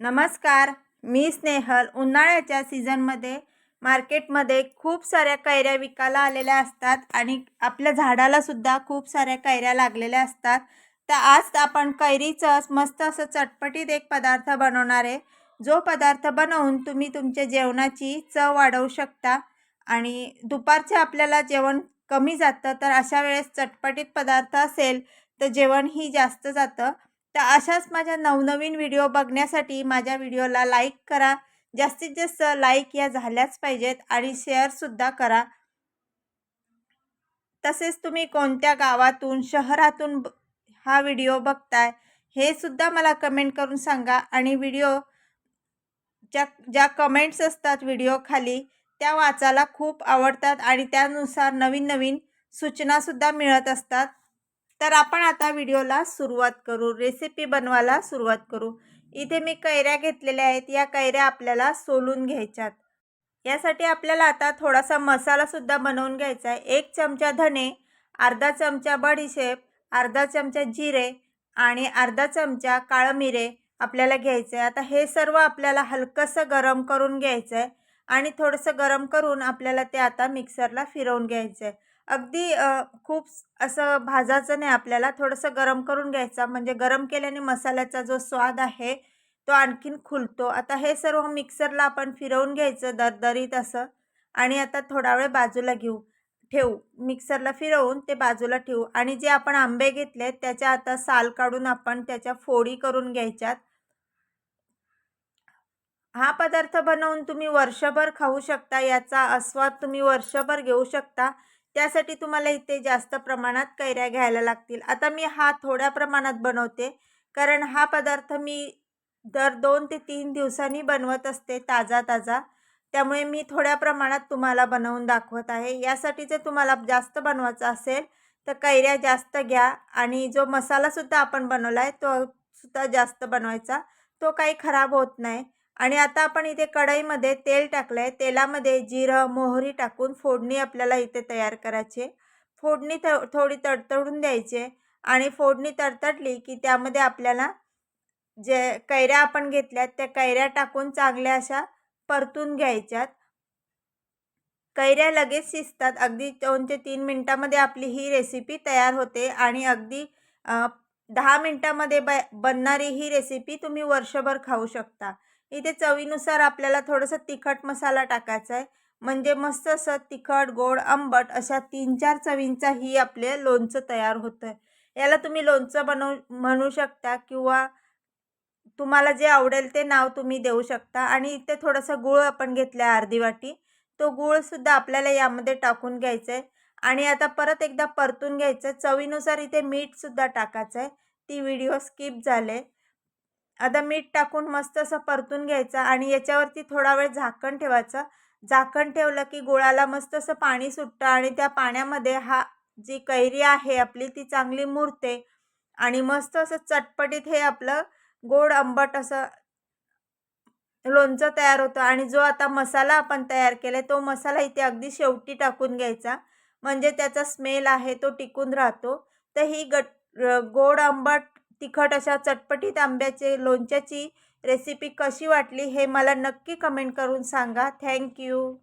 नमस्कार मी स्नेहल. उन्हाळ्याच्या सीझनमध्ये मार्केटमध्ये खूप साऱ्या कैऱ्या विकायला आलेल्या असतात आणि आपल्या झाडालासुद्धा खूप साऱ्या कैऱ्या लागलेल्या असतात. तर आज आपण कैरीचं मस्त असं चटपटीत एक पदार्थ बनवणार आहे. जो पदार्थ बनवून तुम्ही तुमच्या जेवणाची चव वाढवू शकता आणि दुपारचे आपल्याला जेवण कमी जातं तर अशा वेळेस चटपटीत पदार्थ असेल तर जेवणही जास्त जातं. तर अशाच माझ्या नवनवीन व्हिडिओ बघण्यासाठी माझ्या व्हिडिओला लाईक करा. जास्तीत जास्त लाईक या झाल्याच पाहिजेत आणि शेअरसुद्धा करा. तसेच तुम्ही कोणत्या गावातून शहरातून ब हा व्हिडिओ बघताय हे सुद्धा मला कमेंट करून सांगा आणि व्हिडिओ ज्या ज्या कमेंट्स असतात व्हिडिओ खाली त्या वाचायला खूप आवडतात आणि त्यानुसार नवीन नवीन सूचनासुद्धा मिळत असतात. तर आपण आता व्हिडिओला सुरुवात करू रेसिपी बनवायला सुरुवात करू. इथे मी कैऱ्या घेतलेल्या आहेत या कैऱ्या आपल्याला सोलून घ्यायच्यात. यासाठी आपल्याला आता थोडासा मसालासुद्धा बनवून घ्यायचा आहे. एक चमचा धणे अर्धा चमचा बडीशेप अर्धा चमचा जिरे आणि अर्धा चमचा काळं मिरे आपल्याला घ्यायचं आहे. आता हे सर्व आपल्याला हलकंसं गरम करून घ्यायचं आहे आणि थोडंसं गरम करून आपल्याला ते आता मिक्सरला फिरवून घ्यायचं आहे. अगदी खूप असं भाजायचं नाही आपल्याला. थोडंसं गरम करून घ्यायचा. म्हणजे गरम केल्याने मसाल्याचा जो स्वाद आहे तो आणखीन खुलतो. आता हे सर्व मिक्सरला आपण फिरवून घ्यायचं दरदरीत असं. आणि आता थोडा वेळ बाजूला घेऊ ठेवू. मिक्सरला फिरवून ते बाजूला ठेवू. आणि जे आपण आंबे घेतले त्याच्या आता साल काढून आपण त्याच्या फोडी करून घ्यायच्यात. हा पदार्थ बनवून तुम्ही वर्षभर खाऊ शकता. याचा आस्वाद तुम्ही वर्षभर घेऊ शकता. त्यासाठी तुम्हाला इथे जास्त प्रमाणात कैऱ्या घ्यायला लागतील. आता मी हा थोड्या प्रमाणात बनवते. कारण हा पदार्थ मी दर दोन ते तीन दिवसांनी बनवत असते ताजा ताजा. त्यामुळे मी थोड्या प्रमाणात तुम्हाला बनवून दाखवत आहे. यासाठी जर तुम्हाला जास्त बनवायचं असेल तर कैऱ्या जास्त घ्या. आणि जो मसालासुद्धा आपण बनवला आहे तो सुद्धा जास्त बनवायचा. तो काही खराब होत नाही. आणि आता आपण इथे कढईमध्ये तेल टाकलं आहे तेलामध्ये जिरं मोहरी टाकून फोडणी आपल्याला इथे तयार करायची फोडणी थ थोडी तडतडून द्यायची आणि फोडणी तडतडली की त्यामध्ये आपल्याला जे कैऱ्या आपण घेतल्यात त्या कैऱ्या टाकून चांगल्या अशा परतून घ्यायच्यात. कैऱ्या लगेच शिजतात. अगदी दोन ते तीन मिनटामध्ये आपली ही रेसिपी तयार होते आणि अगदी दहा मिनटामध्ये ब बनणारी ही रेसिपी तुम्ही वर्षभर खाऊ शकता. इथे चवीनुसार आपल्याला थोडंसं तिखट मसाला टाकायचा आहे. म्हणजे मस्त असं तिखट गोड आंबट अशा तीन चार चवींचा ही आपले लोणचं तयार होतं आहे याला तुम्ही लोणचं बनवू म्हणू शकता किंवा तुम्हाला जे आवडेल ते नाव तुम्ही देऊ शकता. आणि इथे थोडंसं गूळ आपण घेतलं आहे अर्धी वाटी. तो गूळसुद्धा आपल्याला यामध्ये टाकून घ्यायचं आहे आणि आता परत एकदा परतून घ्यायचं चवीनुसार इथे मीठसुद्धा टाकायचं आहे ती व्हिडिओ स्किप झाले. आता मीठ टाकून मस्त असं परतून घ्यायचं आणि याच्यावरती थोडा वेळ झाकण ठेवायचं. झाकण ठेवलं की गुळाला मस्त असं पाणी सुटतं आणि त्या पाण्यामध्ये हा जी कैरी आहे आपली ती चांगली मुरते आणि मस्त असं चटपटीत हे आपलं गोड आंबट असं लोणचं तयार होतं आणि जो आता मसाला आपण तयार केला तो मसाला इथे अगदी शेवटी टाकून घ्यायचा. म्हणजे त्याचा स्मेल आहे तो टिकून राहतो. तर ही गट गोड आंबट तिखट अशा चटपटीत आंब्याचे लोणच्याची रेसिपी कशी वाटली हे मला नक्की कमेंट करून सांगा. थँक्यू